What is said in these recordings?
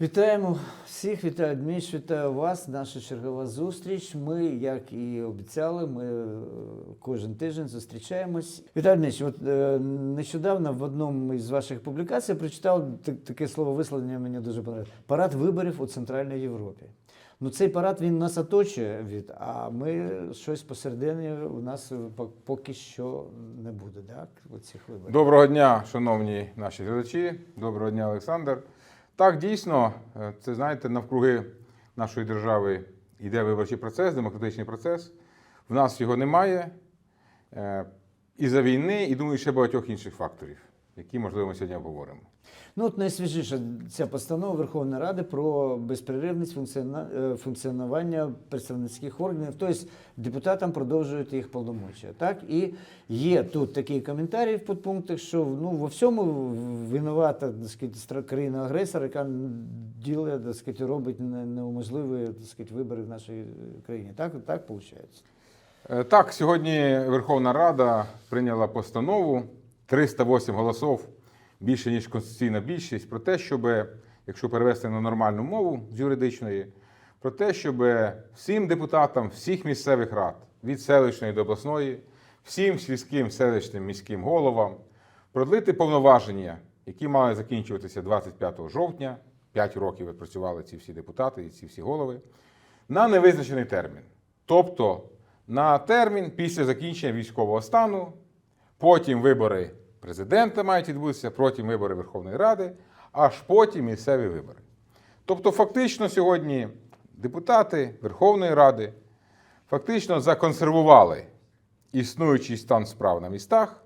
Вітаємо всіх, вітаю Дміш, вітаю вас. Наша чергова зустріч. Ми, як і обіцяли, ми е, кожен тиждень зустрічаємось. Вітаю Дміш, от е, нещодавно в одному із ваших публікацій прочитав та- таке слово висловлення, мені дуже подобається. Парад виборів у Центральній Європі. Ну, цей парад він нас оточує від, а ми щось посередині у нас поки що не буде, так? Оцих виборів. Доброго дня, шановні наші глядачі. Доброго дня, Олександр. Так, дійсно, е, це знаєте, навкруги нашої держави йде виборчий процес, демократичний процес. В нас його немає. е, І за війни, і думаю, ще багатьох інших факторів, які, можливо, ми сьогодні обговоримо. Ну, от найсвіжіша ця постанова Верховної Ради про безперервність функціона- е, функціонування представницьких органів. Тобто депутатам продовжують їх повномочия. Так? І є тут такий коментарій в підпунктах, що ну, во всьому винувата сказати, країна-агресор, яка ділає, так сказати, робить не- неможливі так сказати, вибори в нашій країні. Так, так виходить? Е, Так, сьогодні Верховна Рада прийняла постанову 308 голосів, більше ніж конституційна більшість, про те, щоб, якщо перевести на нормальну мову з юридичної, про те, щоб всім депутатам всіх місцевих рад, від селищної до обласної, всім сільським селищним міським головам продлити повноваження, які мали закінчуватися 25 жовтня. 5 років відпрацювали ці всі депутати і ці всі голови на невизначений термін. Тобто на термін після закінчення військового стану, потім вибори президента мають відбутися, потім вибори Верховної Ради, аж потім місцеві вибори. Тобто, фактично сьогодні депутати Верховної Ради фактично законсервували існуючий стан справ на містах,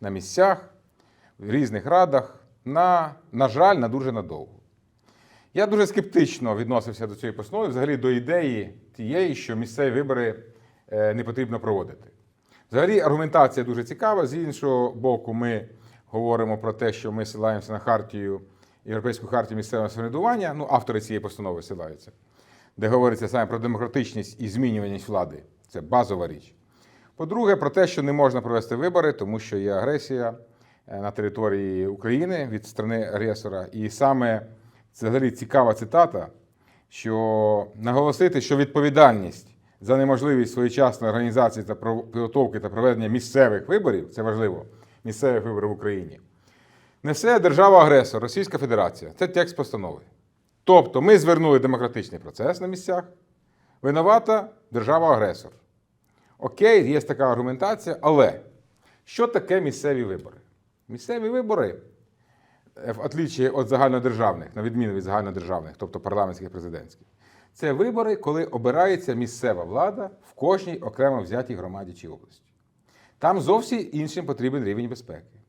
на місцях, в різних радах, на, на жаль, на дуже надовго. Я дуже скептично відносився до цієї постанови, взагалі до ідеї тієї, що місцеві вибори е, не потрібно проводити. Взагалі, аргументація дуже цікава. З іншого боку, ми говоримо про те, що ми силаємося на хартію, Європейську хартію місцевого самоврядування, ну, автори цієї постанови силаються, де говориться саме про демократичність і змінюваність влади. Це базова річ. По-друге, про те, що не можна провести вибори, тому що є агресія е, на території України від сторони агресора. І саме це взагалі цікава цитата, що наголосити, що відповідальність за неможливість своєчасної організації та підготовки та проведення місцевих виборів, це важливо, місцевих виборів в Україні, несе держава-агресор Російська Федерація. Це текст постанови. Тобто ми звернули демократичний процес на місцях, винувата держава-агресор. Окей, є така аргументація, але що таке місцеві вибори? Місцеві вибори, е, в отличие від загальнодержавних, на відміну від загальнодержавних, тобто парламентських президентських, це вибори, коли обирається місцева влада в кожній окремо взятій громаді чи області. Там зовсім іншим потрібен рівень безпеки.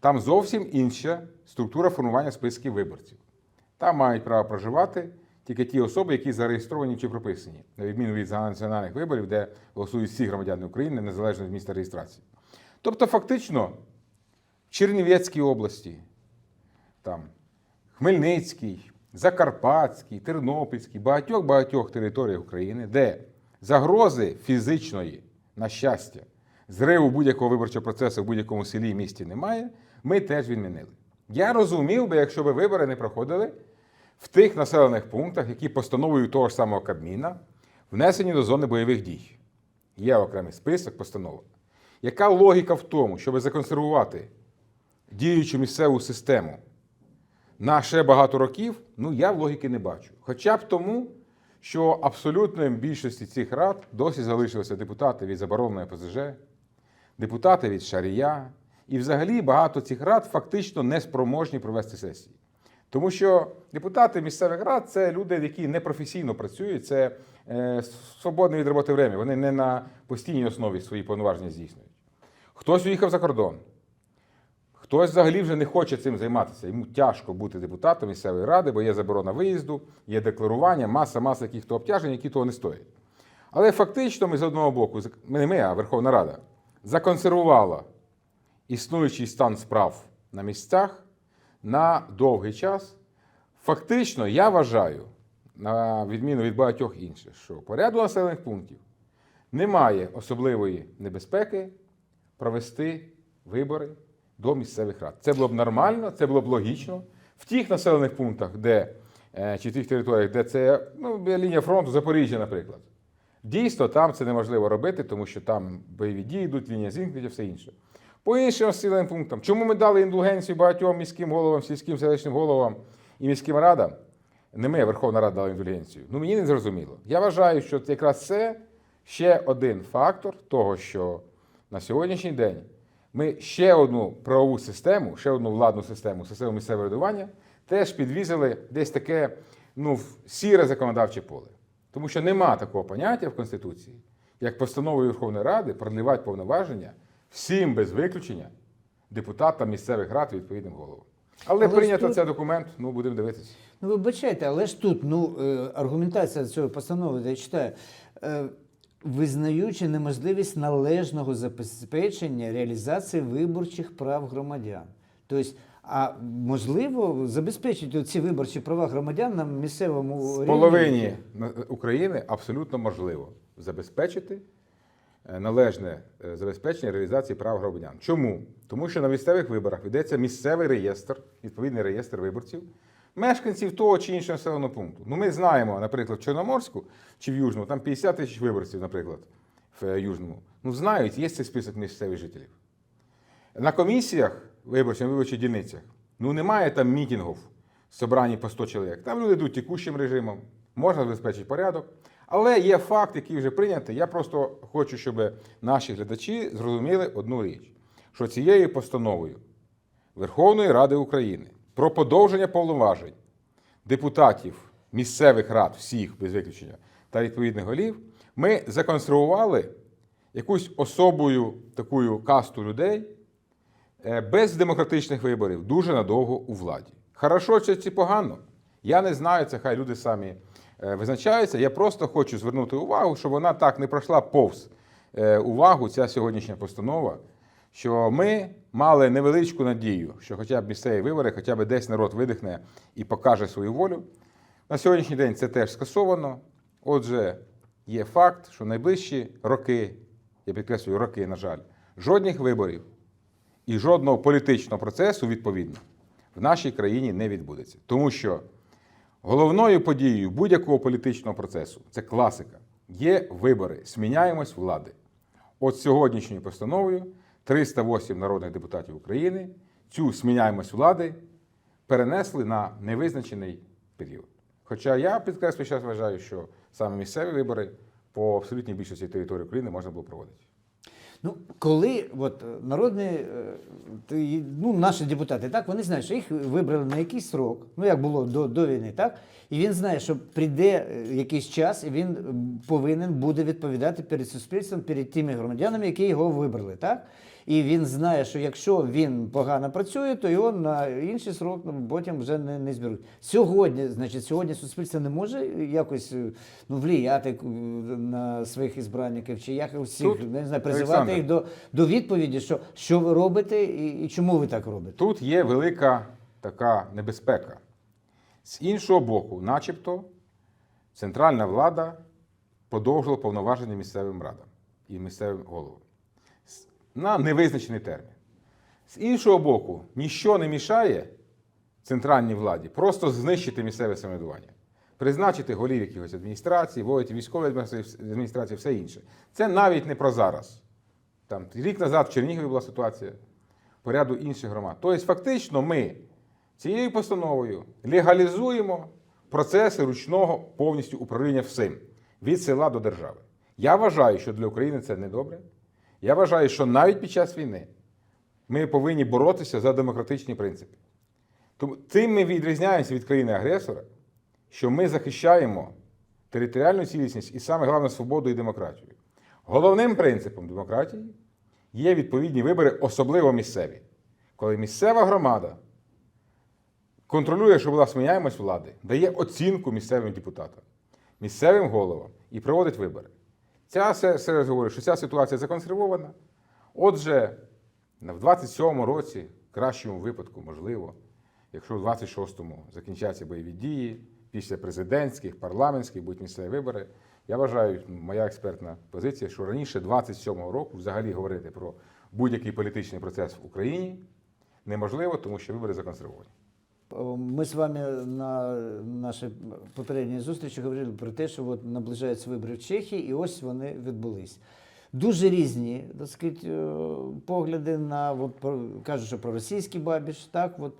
Там зовсім інша структура формування списків виборців. Там мають право проживати тільки ті особи, які зареєстровані чи прописані, на відміну від загальнонаціональних виборів, де голосують всі громадяни України незалежно від міста реєстрації. Тобто, фактично, в Чернівецькій області, там, Хмельницький, Закарпатський, Тернопільський, багатьох-багатьох територіях України, де загрози фізичної, на щастя, зриву будь-якого виборчого процесу в будь-якому селі і місті немає, ми теж відмінили. Я розумів би, якщо б вибори не проходили в тих населених пунктах, які постановою того ж самого Кабміна внесені до зони бойових дій. Є окремий список постанова. Яка логіка в тому, щоб законсервувати діючу місцеву систему на ще багато років, ну я в логіки не бачу. Хоча б тому, що абсолютною більшості цих рад досі залишилися депутати від забороненої ПЗЖ, депутати від Шарія, і взагалі багато цих рад фактично не спроможні провести сесії. Тому що депутати місцевих рад це люди, які непрофесійно працюють, це е, свободне від роботи время. Вони не на постійній основі свої повноваження здійснюють. Хтось уїхав за кордон, Хтось взагалі вже не хоче цим займатися. Йому тяжко бути депутатом місцевої ради, бо є заборона виїзду, є декларування, маса, маса яких-то обтяжень, які того не стоять. Але фактично ми з одного боку, не ми, а Верховна Рада, законсервувала існуючий стан справ на місцях на довгий час. Фактично, я вважаю, на відміну від багатьох інших, що по ряду населених пунктів немає особливої небезпеки провести вибори до місцевих рад. Це було б нормально, це було б логічно. В тих населених пунктах, де е, чи тих територіях, де це ну, лінія фронту Запоріжжя, наприклад. Дійсно, там це неможливо робити, тому що там бойові дії йдуть, лінія зіткнення, все інше. По іншим населеним пунктам, чому ми дали індулгенцію багатьом міським головам, сільським селищним головам і міським радам? Не ми, Верховна Рада дала індульгенцію. Ну мені не зрозуміло. Я вважаю, що це якраз це ще один фактор того, що на сьогоднішній день ми ще одну правову систему, ще одну владну систему, систему місцевого врядування, теж підвізили десь таке ну, сіре законодавче поле. Тому що нема такого поняття в Конституції, як постановою Верховної Ради продлівати повноваження всім без виключення депутатам місцевих рад відповідним головам. Але, Але прийнято тут- цей документ, ну будемо дивитися. Ну, вибачайте, але ж тут ну, е, аргументація цієї постанови, я читаю, е, визнаючи неможливість належного забезпечення реалізації виборчих прав громадян. Тобто, а можливо забезпечити ці виборчі права громадян на місцевому В рівні? половині України абсолютно можливо забезпечити е, належне е, забезпечення реалізації прав громадян. Чому? Тому що на місцевих виборах ведеться місцевий реєстр, відповідний реєстр виборців, мешканців того чи іншого населеного пункту. Ну, ми знаємо, наприклад, в Чорноморську чи в Южному, там 50 тисяч виборців, наприклад, в е, Южному. Ну, знають, є цей список місцевих жителів. На комісіях виборчих, виборчих дільницях, ну немає там мітингів, собрані по 100 чоловік. Там люди йдуть текущим режимом, можна забезпечити порядок. Але є факт, який вже прийнятий. Я просто хочу, щоб наші глядачі зрозуміли одну річ: що цією постановою Верховної Ради України про подовження повноважень депутатів місцевих рад, всіх без виключення, та відповідних голів, ми законсервували якусь особою такою касту людей е, без демократичних виборів дуже надовго у владі. Хорошо це чи погано? Я не знаю, це хай люди самі е, визначаються. Я просто хочу звернути увагу, щоб вона так не пройшла повз е, увагу, ця сьогоднішня постанова, що ми мали невеличку надію, що хоча б місцеві вибори, хоча б десь народ видихне і покаже свою волю. На сьогоднішній день це теж скасовано. Отже, є факт, що найближчі роки, я підкреслюю роки, на жаль, жодних виборів і жодного політичного процесу, відповідно, в нашій країні не відбудеться. Тому що головною подією будь-якого політичного процесу це класика. Є вибори, зміняємось влади. От сьогоднішньою постановою 308 народних депутатів України цю зміняємось влади перенесли на невизначений період. Хоча я підкреслюю, зараз вважаю, що саме місцеві вибори по абсолютній більшості території України можна було проводити. Ну, коли от, народні, е, ну, наші депутати, так, вони знають, що їх вибрали на якийсь срок, ну як було до, до війни, так? І він знає, що прийде е, якийсь час, і він повинен буде відповідати перед суспільством, перед тими громадянами, які його вибрали, так? І він знає, що якщо він погано працює, то його на інший срок ну, потім вже не, не зберуть. Сьогодні, значить, сьогодні суспільство не може якось ну, влияти е, на своїх ізбранників, чи якось Тут, не знаю, призивати Олександр. їх до, до відповіді, що, що ви робите і, і чому ви так робите. Тут є велика така небезпека. З іншого боку, начебто, центральна влада подовжила повноваження місцевим радам і місцевим головам на невизначений термін. З іншого боку, ніщо не мішає центральній владі просто знищити місцеве самоврядування, призначити голів якихось адміністрацій, вводити військові адміністрації, все інше. Це навіть не про зараз. Там рік назад в Чернігові була ситуація по ряду інших громад. Тобто, фактично, ми цією постановою легалізуємо процеси ручного повністю управління всім від села до держави. Я вважаю, що для України це не добре. Я вважаю, що навіть під час війни ми повинні боротися за демократичні принципи. Тому тим ми відрізняємося від країни-агресора, що ми захищаємо територіальну цілісність і саме головне свободу і демократію. Головним принципом демократії є відповідні вибори, особливо місцеві, коли місцева громада контролює, що була сміняємось влади, дає оцінку місцевим депутатам, місцевим головам і проводить вибори. Ця се- се- говорю, що ця ситуація законсервована. Отже, в 27-му році, в кращому випадку, можливо, якщо в 26-му закінчаться бойові дії, після президентських, парламентських будуть місцеві вибори, я вважаю, моя експертна позиція, що раніше 27-го року взагалі говорити про будь-який політичний процес в Україні неможливо, тому що вибори законсервовані. Ми з вами на нашій попередній зустрічі говорили про те, що от наближаються вибори в Чехії, і ось вони відбулись. Дуже різні так сказати, е, погляди на от, кажуть, що про російський бабіш, так от.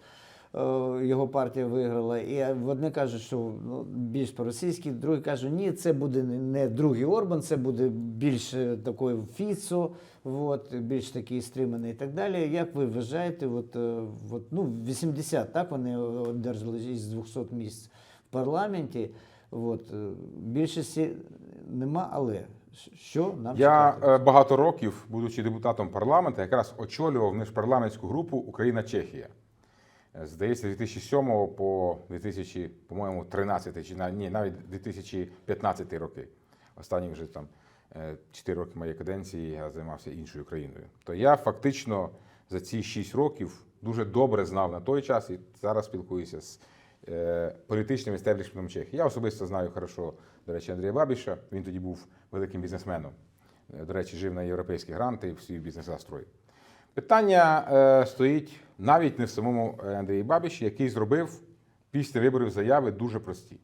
Е, Його партія виграла, і одне кажуть, що ну, більш по-російськи, другі кажуть, ні, це буде не- другий Орбан, це буде більш е, такий Фіцо, от, більш такий стриманий і так далі. Як ви вважаєте, от, е, от, ну, 80, так, вони одержали із 200 місць в парламенті, от, більшості нема, але що нам Я чекати? багато років, будучи депутатом парламенту, якраз очолював міжпарламентську групу Україна-Чехія. Е, Здається, з 2007 по 2000, по-моєму, 13 чи ні, навіть 2015 роки. Останні вже там 4 роки моєї каденції я займався іншою країною. То я фактично за ці 6 років дуже добре знав на той час і зараз спілкуюся з е, політичним істеблішментом Чехії. Я особисто знаю хорошо, до речі, Андрія Бабіша. Він тоді був великим бізнесменом. Е, До речі, жив на європейські гранти і в свій бізнес застрої. Питання е, стоїть навіть не в самому е, Андрії Бабіші, який зробив після виборів заяви дуже прості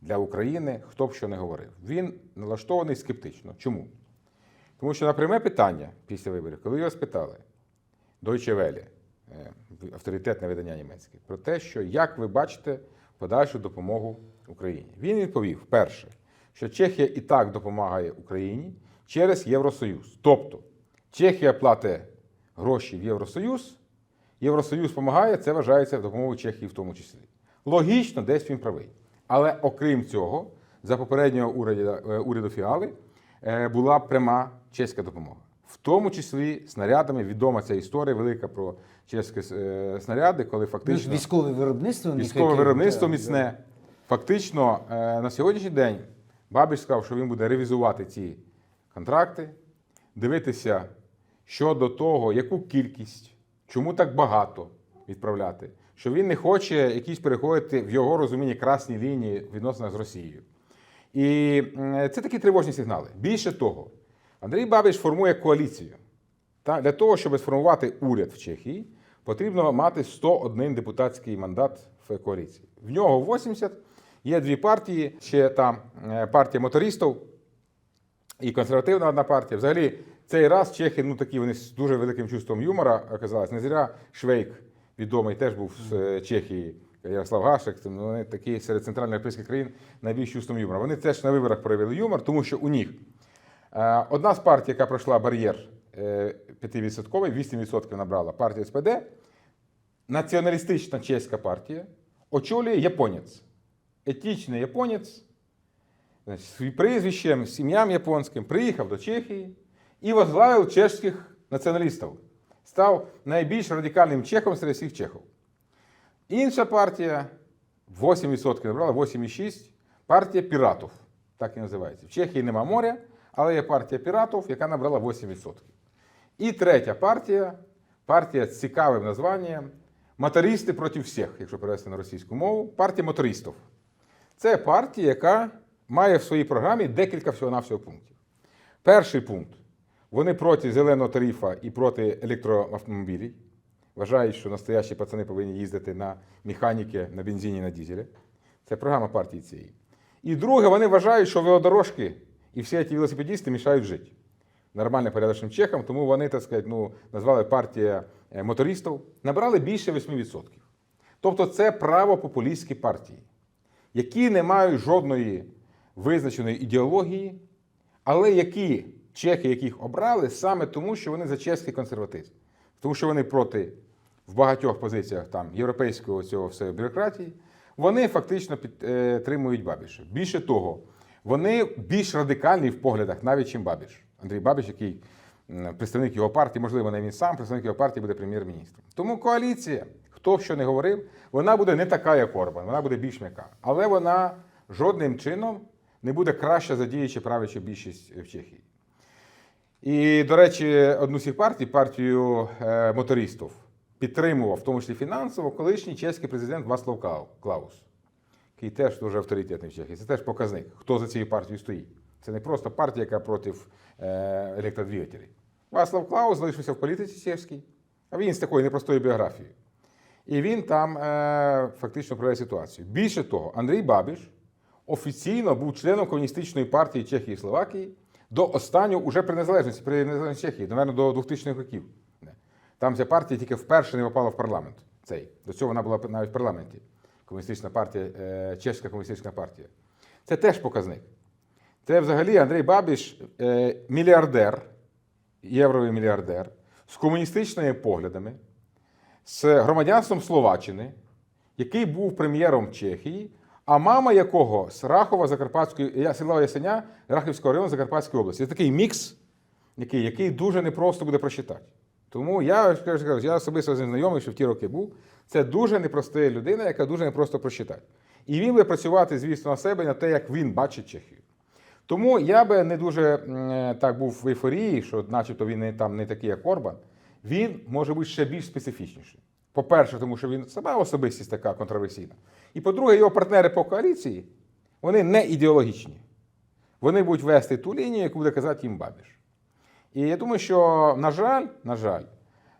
для України, хто б що не говорив. Він налаштований скептично. Чому? Тому що на пряме питання після виборів, коли його спитали, Deutsche Welle, е, авторитетне видання німецьке, про те, що як ви бачите подальшу допомогу Україні. Він відповів: перше, що Чехія і так допомагає Україні через Євросоюз. Тобто Чехія платить гроші в Євросоюз, Євросоюз допомагає, це вважається допомогою Чехії в тому числі. Логічно, десь він правий. Але окрім цього, за попереднього уряду, е, уряду Фіали е, була пряма чеська допомога. В тому числі снарядами відома ця історія велика про чеські е, снаряди, коли Ну, фактично військове виробництво. військове виробництво міцне. Фактично, на сьогоднішній день Бабіш сказав, що він буде ревізувати ці контракти, дивитися щодо того, яку кількість, чому так багато відправляти, що він не хоче якісь переходити в його розумінні красні лінії відносно з Росією. І це такі тривожні сигнали. Більше того, Андрій Бабіш формує коаліцію. Та для того, щоб сформувати уряд в Чехії, потрібно мати 101 депутатський мандат в коаліції. В нього 80, є дві партії, ще там е, партія мотористів і консервативна одна партія. Взагалі, цей раз чехи, ну такі вони з дуже великим чувством юмора оказались. Не зря Швейк, відомий, теж був з е, Чехії, Ярослав Гашек. ну, Вони такі серед центральноєвропейських країн найбільш чувством юмора. Вони теж на виборах проявили юмор, тому що у них е, одна з партій, яка пройшла бар'єр е, 5%, 8% набрала партія СПД, націоналістична чеська партія, очолює японець. Етічний японець, своїм прізвищем, з ім'ям японським, приїхав до Чехії і возглавив чешських націоналістів. Став найбільш радикальним чехом серед всіх чехів. Інша партія 8% набрала, 8,6%. Партія піратів. Так і називається. В Чехії нема моря, але є партія піратів, яка набрала 8%. І третя партія партія з цікавим названням Мотористи проти всіх, якщо перевести на російську мову, партія мотористів. Це партія, яка має в своїй програмі декілька всього-навсього пунктів. Перший пункт: вони проти зеленого тарифа і проти електроавтомобілів. Вважають, що настоящі пацани повинні їздити на механіки, на бензині, на дізелі. Це програма партії цієї. І друге, вони вважають, що велодорожки і всі ці велосипедісти мішають жити нормальним порядочним чехам, тому вони, так сказати, ну, назвали партія е, мотористів, набрали більше 8%. Тобто це правопопулістські партії, які не мають жодної визначеної ідеології, але які чехи, яких обрали, саме тому, що вони за чеський консерватизм. Тому що вони проти в багатьох позиціях там європейського цього всієї бюрократії, вони фактично підтримують Бабіша. Більше того, вони більш радикальні в поглядах, навіть чим Бабіш. Андрій Бабіш, який представник його партії, можливо, не він сам, представник його партії буде прем'єр-міністром. Тому коаліція, хто що не говорив, вона буде не така, як Орбан, вона буде більш м'яка. Але вона жодним чином не буде краще задіючи правлячу більшість в Чехії. І, до речі, одну з цих партій, партію е, мотористів, підтримував, в тому числі фінансово, колишній чеський президент Васлав Клаус, який теж дуже авторитетний в Чехії. Це теж показник, хто за цією партією стоїть. Це не просто партія, яка проти е, електродвигателів. Васлав Клаус залишився в політиці чеській, а він з такою непростою біографією. І він там е, фактично проведе ситуацію. Більше того, Андрій Бабіш офіційно був членом комуністичної партії Чехії і Словакії до останнього, уже при незалежності, при незалежності Чехії, напевно, до 2000-х років. Там ця партія тільки вперше не попала в парламент. Цей. До цього вона була навіть в парламенті. Комуністична партія, е, Чеська комуністична партія. Це теж показник. Це взагалі Андрій Бабіш е, мільярдер, євровий мільярдер, з комуністичними поглядами, з громадянством Словаччини, який був прем'єром Чехії, а мама якого з Рахова Закарпатської, села Ясеня Рахівського району Закарпатської області. Це такий мікс, який, який дуже непросто буде прочитати. Тому я кажу, я особисто з ним знайомий, що в ті роки був. Це дуже непроста людина, яка дуже непросто прочитати. І він буде працювати, звісно, на себе на те, як він бачить Чехію. Тому я би не дуже е, так був в ейфорії, що начебто він не, там не такий, як Орбан. Він може бути ще більш специфічніший. По-перше, тому що він сама особистість така контроверсійна. І по-друге, його партнери по коаліції, вони не ідеологічні. Вони будуть вести ту лінію, яку буде казати їм Бабіш. І я думаю, що, на жаль, на жаль,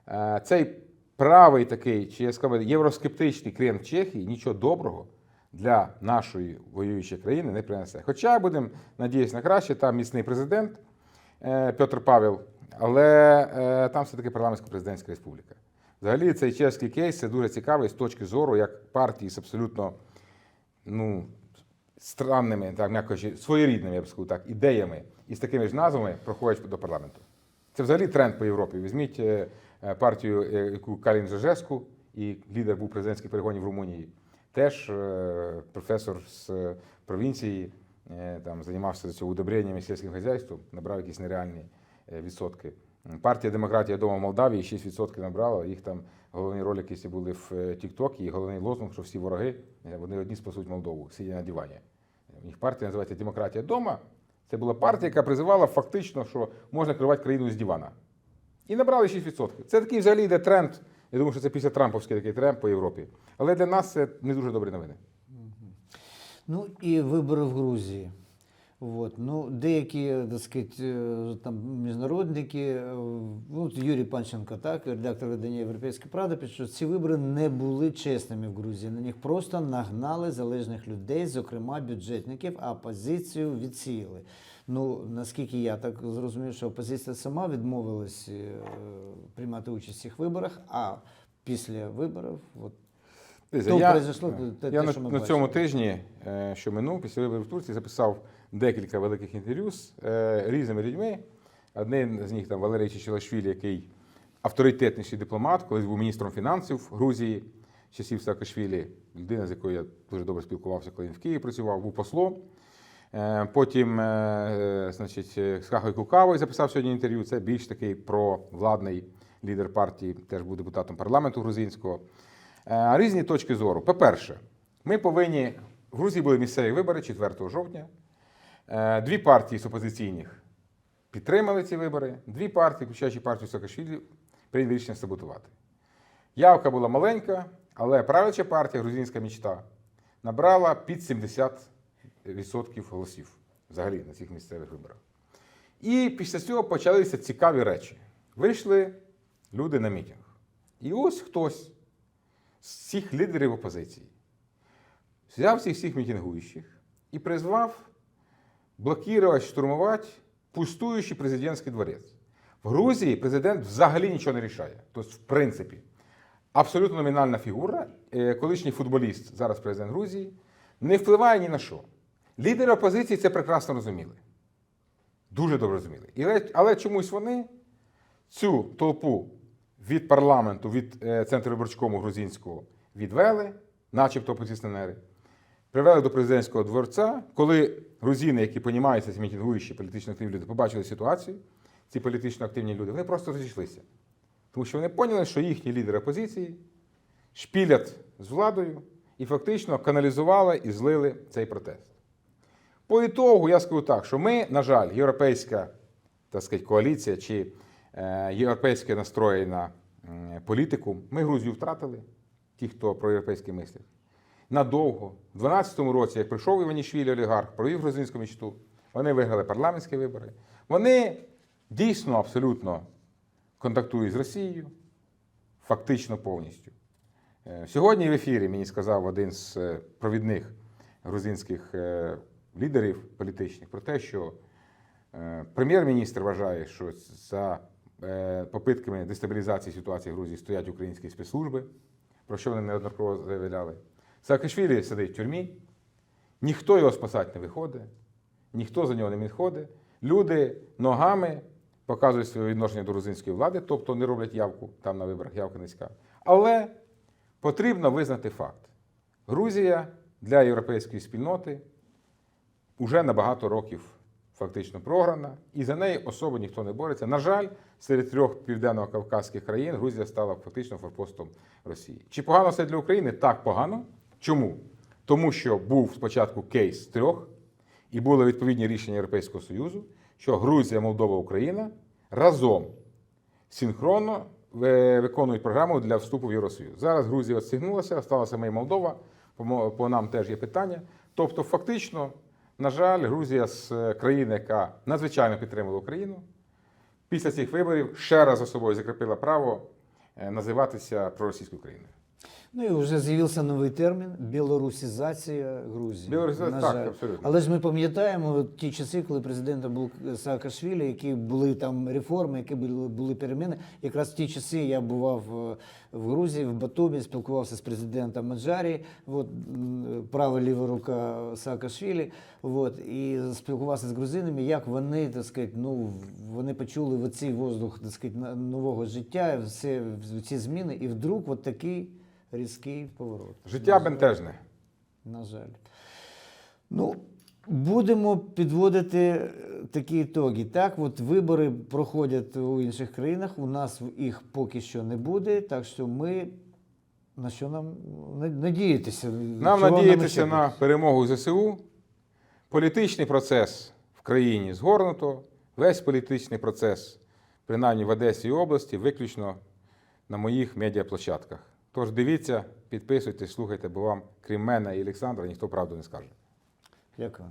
е, цей правий такий, чи я сказав, євроскептичний крен Чехії нічого доброго для нашої воюючої країни не принесе. Хоча будемо надіятися на краще, там міцний президент е, Петр Павел, але е, там все-таки парламентсько-президентська республіка. Взагалі, цей чеський кейс це дуже цікавий з точки зору, як партії з абсолютно ну, странними, так м'яко своєрідними, я б сказав так, ідеями і з такими ж назвами проходять до парламенту. Це взагалі тренд по Європі. Візьміть е, е, партію, е, яку Калін Жежеску, і лідер був президентських перегонів в Румунії. Теж професор з провінції, там займався цього і сільським хазяйством, набрав якісь нереальні відсотки. Партія Демократія дома в Молдавії 6% набрала. Їх там головні ролики всі були в е, Тіктокі, і головний лозунг, що всі вороги, е, вони одні спасуть Молдову, сидя на дивані. Їх партія називається Демократія дома. Це була партія, яка призивала фактично, що можна керувати країною з дивана. І набрали 6%. Це такий взагалі йде тренд. Я думаю, що це після Трамповський такий тренд по Європі. Але для нас це не дуже добрі новини. Ну і вибори в Грузії. От. Ну, деякі, так сказать, е, там, міжнародники, е, ну, от Юрій Панченко, так, редактор видання Європейська Правда, пише, що ці вибори не були чесними в Грузії. На них просто нагнали залежних людей, зокрема бюджетників, а опозицію відсіяли. Ну, наскільки я так зрозумів, що опозиція сама відмовилась е, приймати участь в цих виборах, а після виборів, от, Дивіться, То я, произошло те- те, я на, що ми на цьому бачили. тижні, е, що минув, після виборів в Турції, записав декілька великих інтерв'ю з е, різними людьми. Один з них там Валерій Чичилашвілі, який авторитетніший дипломат, колись був міністром фінансів Грузії, часів Саакашвілі, людина, з якою я дуже добре спілкувався, коли він в Києві працював, був послом. Е, Потім, е, е, значить, е, з Хахою Кукавою записав сьогодні інтерв'ю. Це більш такий провладний лідер партії, теж був депутатом парламенту грузинського. Е, Різні точки зору. По-перше, ми повинні. В Грузії були місцеві вибори 4 жовтня. Е, Дві партії з опозиційних підтримали ці вибори. Дві партії, включаючи партію Саакашвілі, прийняли рішення саботувати. Явка була маленька, але правляча партія, грузинська мічта, набрала під 70% голосів взагалі на цих місцевих виборах. І після цього почалися цікаві речі. Вийшли люди на мітинг. І ось хтось з цих лідерів опозиції взяв цих всіх мітингуючих і призвав блокувати, штурмувати пустуючий президентський дворець. В Грузії президент взагалі нічого не рішає. Тобто, в принципі, абсолютно номінальна фігура, е, колишній футболіст, зараз президент Грузії, не впливає ні на що. Лідери опозиції це прекрасно розуміли. Дуже добре розуміли. Але чомусь вони цю толпу від парламенту, від е, центру виборчкому грузинського відвели, начебто опозиціонери, привели до президентського дворця, коли грузини, які понімаються, мітингуючі політично активні люди, побачили ситуацію, ці політично активні люди, вони просто розійшлися. Тому що вони поняли, що їхні лідери опозиції шпілять з владою і фактично каналізували і злили цей протест. По ітогу я скажу так, що ми, на жаль, європейська так сказати, коаліція чи європейське настроєна м, політику, ми Грузію втратили, ті, хто проєвропейські мислять. Надовго. У 12-му році, як прийшов Іванішвілі олігарх, провів грузинську мічту, вони виграли парламентські вибори. Вони дійсно абсолютно контактують з Росією, фактично повністю. Е, Сьогодні в ефірі мені сказав один з е, провідних грузинських е, лідерів політичних про те, що е, прем'єр-міністр вважає, що за е, попитками дестабілізації ситуації в Грузії стоять українські спецслужби, про що вони неодноразово заявляли. Саакашвілі сидить в тюрмі, ніхто його спасати не виходить, ніхто за нього не відходить. Люди ногами показують своє відношення до грузинської влади, тобто не роблять явку там на виборах, явка низька. Але потрібно визнати факт: Грузія для європейської спільноти вже на багато років фактично програна, і за неї особо ніхто не бореться. На жаль, серед трьох південно-кавказьких країн Грузія стала фактично форпостом Росії. Чи погано все для України? Так погано. Чому? Тому що був спочатку кейс трьох, і були відповідні рішення Європейського Союзу, що Грузія, Молдова, Україна разом синхронно е, виконують програму для вступу в Євросоюз. Зараз Грузія відстігнулася, сталася і Молдова. По нам теж є питання. Тобто, фактично, на жаль, Грузія з е, країни, яка надзвичайно підтримала Україну, після цих виборів ще раз за собою закріпила право е, називатися проросійською країною. Ну і вже з'явився новий термін білорусізація Грузії. Білорусизація, на так, абсолютно. Але ж ми пам'ятаємо ті часи, коли президентом був Саакашвілі, які були там реформи, які були, були переміни. Якраз в ті часи я бував е, в Грузії, в Батумі, спілкувався з президентом Маджарі, от, права ліва рука Саакашвілі, от, і спілкувався з грузинами, як вони, так сказати, ну, вони почули в цей воздух так сказати, нового життя, все, ці зміни, і вдруг от такий різкий поворот. Життя бентежне. На жаль. Ну, будемо підводити е, такі ітоги. Так, от вибори проходять у інших країнах, у нас їх поки що не буде, так що ми на що нам надіятися? Нам Чого надіятися на перемогу ЗСУ. Політичний процес в країні згорнуто. Весь політичний процес, принаймні в Одесі і області, виключно на моїх медіаплощадках. Тож дивіться, підписуйтесь, слухайте, бо вам, крім мене і Олександра, ніхто правду не скаже. Дякую.